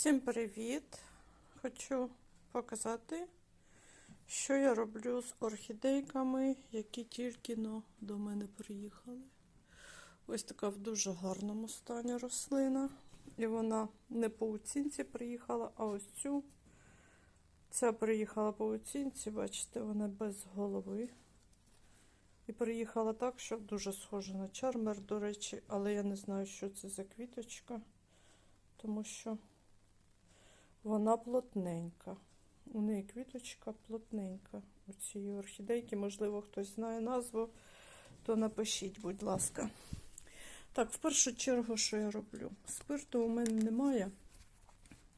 Всім привіт! Хочу показати, що я роблю з орхідейками, які тільки но до мене приїхали. Ось така в дуже гарному стані рослина. І вона не по оцінці приїхала, а ось цю. Ця приїхала по оцінці, бачите, вона без голови. І приїхала так, що дуже схожа на чармер, до речі, але я не знаю, що це за квіточка, тому що вона плотненька. У неї квіточка плотненька. У цієї орхідейки, можливо, хтось знає назву, то напишіть, будь ласка. Так, в першу чергу, що я роблю? Спирту у мене немає.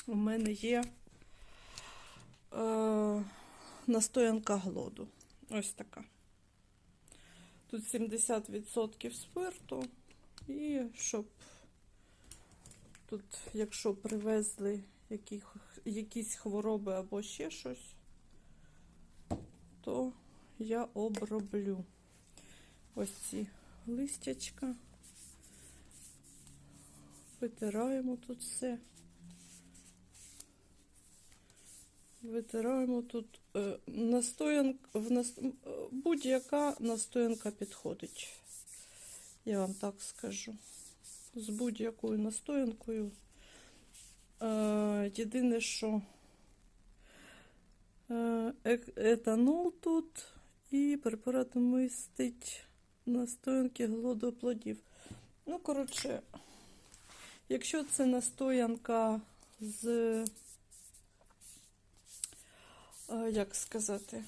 У мене є е, настоянка глоду. Ось така. Тут 70% спирту. І щоб тут, якщо привезли яких, якісь хвороби або ще щось, то я оброблю ось ці листячка. Витираємо тут все. Витираємо тут е, настоянка, нас, е, будь-яка настоянка підходить. Я вам так скажу. З будь-якою настоянкою. Е, єдине, що е, етанол тут і препарат містить настоянки глодоплодів. Ну, коротше, якщо це настоянка з, е, як сказати,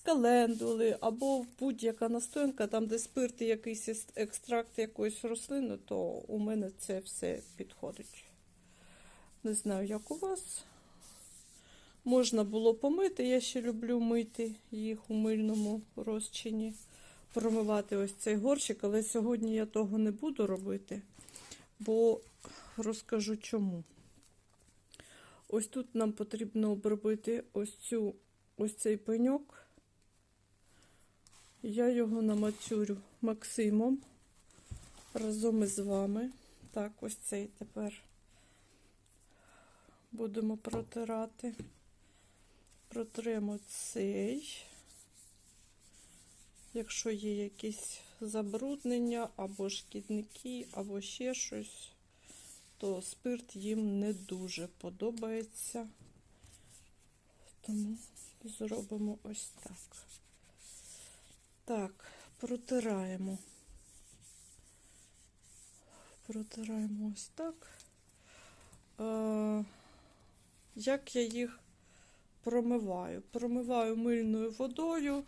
з календули або будь-яка настоянка, там, де спирт і якийсь екстракт якоїсь рослини, то у мене це все підходить. Не знаю, як у вас. Можна було помити. Я ще люблю мити їх у мильному розчині, промивати ось цей горщик, але сьогодні я того не буду робити, бо розкажу чому. Ось тут нам потрібно обробити ось цю ось цей пеньок. Я його намацюрю Максимом разом із вами. Так, ось цей тепер будемо протирати. Протремо цей. Якщо є якісь забруднення, або шкідники, або ще щось, то спирт їм не дуже подобається. Тому зробимо ось так. Так, протираємо. Протираємо ось так. Е, як я їх промиваю? Промиваю мильною водою.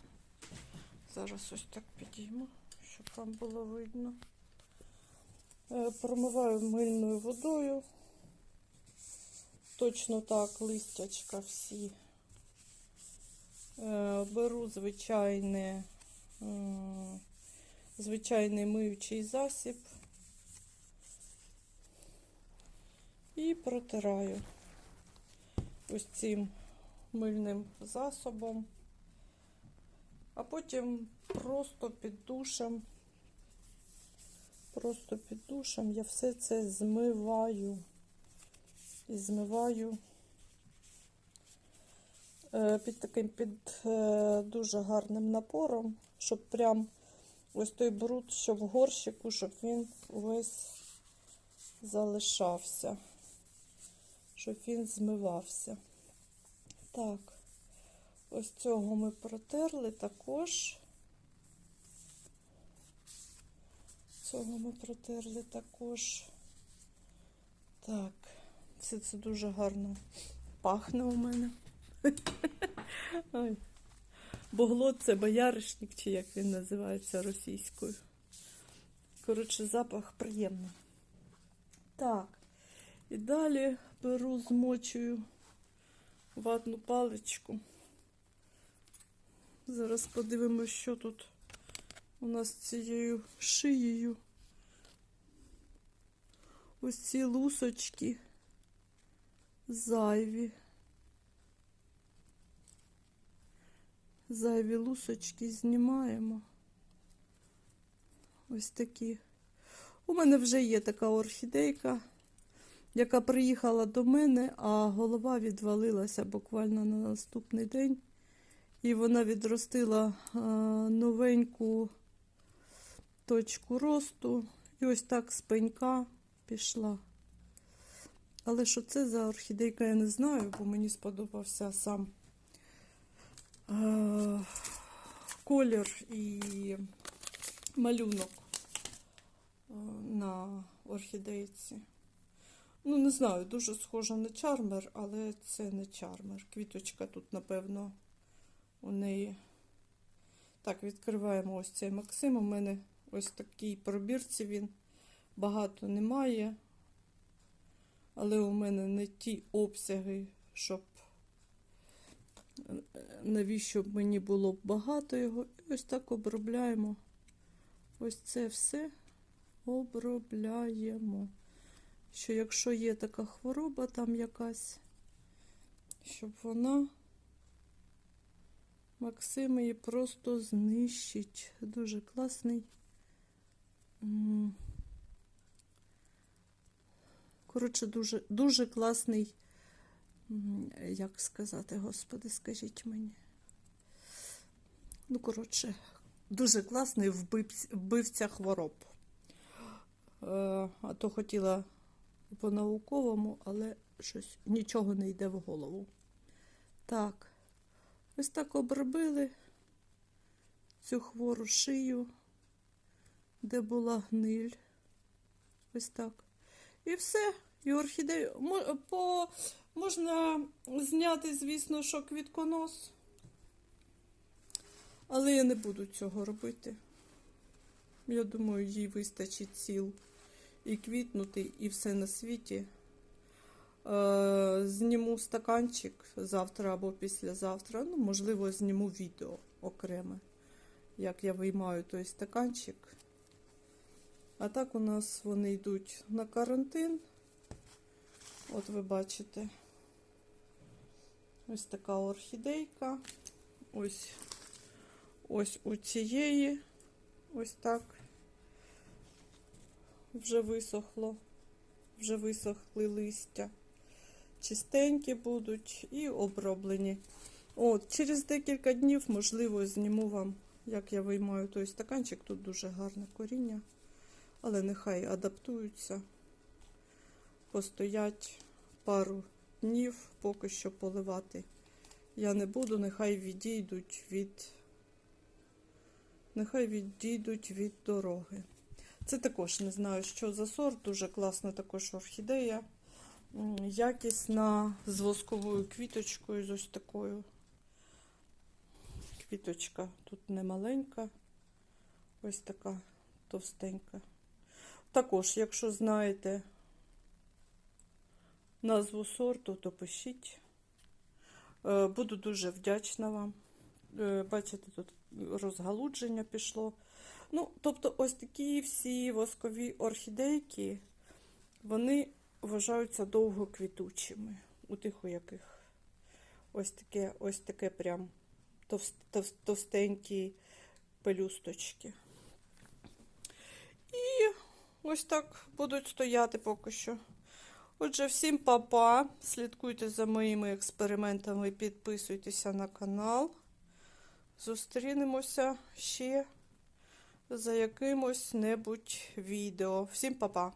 Зараз ось так підійму, щоб вам було видно. Е, промиваю мильною водою. Точно так, листячка всі. Е, беру звичайне, звичайний миючий засіб. І протираю ось цим мильним засобом, а потім просто під душем, просто під душем я все це змиваю. І змиваю е, під таким під е, дуже гарним напором, щоб прям ось той бруд, що в горщику, щоб він весь залишався, щоб він змивався. Так, ось цього ми протерли також. Цього ми протерли також. Так, все це дуже гарно пахне у мене. Ой. Боглот це бояришник, чи як він називається російською. Коротше, запах приємний. Так, і далі беру, змочую ватну паличку. Зараз подивимося, що тут у нас цією шиєю. Ось ці лусочки зайві. Зайві лусочки знімаємо. Ось такі. У мене вже є така орхідейка. яка приїхала до мене, а голова відвалилася буквально на наступний день. І вона відростила новеньку точку росту. І ось так з пішла. Але що це за орхідейка, я не знаю, бо мені сподобався сам колір і малюнок е, на орхідейці. Ну, не знаю, дуже схожа на чармер, але це не чармер. Квіточка тут, напевно, у неї. Так, відкриваємо ось цей Максим. У мене ось такий пробірці він. Багато немає. Але у мене не ті обсяги, щоб навіщо б мені було багато його. І ось так обробляємо. Ось це все обробляємо. Що якщо є така хвороба там якась, щоб вона Максим її просто знищить. Дуже класний. Коротше, дуже, дуже класний, як сказати, господи, скажіть мені. Ну, коротше, дуже класний вбивця, хвороб. Е, а то хотіла по-науковому, але щось нічого не йде в голову. Так, ось так обробили цю хвору шию, де була гниль. Ось так. І все. І орхідею по... можна зняти, звісно, що квітконос. Але я не буду цього робити. Я думаю, їй вистачить сіл і квітнути, і все на світі. Е, зніму стаканчик завтра або післязавтра. Ну, можливо, зніму відео окреме, як я виймаю той стаканчик. А так у нас вони йдуть на карантин. От ви бачите. Ось така орхідейка. Ось, ось у цієї. Ось так. Вже висохло. Вже висохли листя. Чистенькі будуть і оброблені. От, через декілька днів, можливо, зніму вам, як я виймаю той стаканчик. Тут дуже гарне коріння. Але нехай адаптуються. Постоять пару днів, поки що поливати. Я не буду, нехай відійдуть від. Нехай відійдуть від дороги. Це також не знаю, що за сорт. Дуже класна також орхідея. Якісна з восковою квіточкою, з ось такою. Квіточка тут не маленька, ось така товстенька. Також, якщо знаєте назву сорту, то пишіть. Е, Буду дуже вдячна вам. Е, Бачите, тут розгалудження пішло. Ну, тобто, ось такі всі воскові орхідейки, вони вважаються довгоквітучими. У тих, у яких ось таке, ось таке прям товст, товст, товстенькі пелюсточки. І ось так будуть стояти поки що. Отже, всім па-па. Слідкуйте за моїми експериментами, підписуйтеся на канал. Зустрінемося ще за якимось небудь відео. Всім па-па!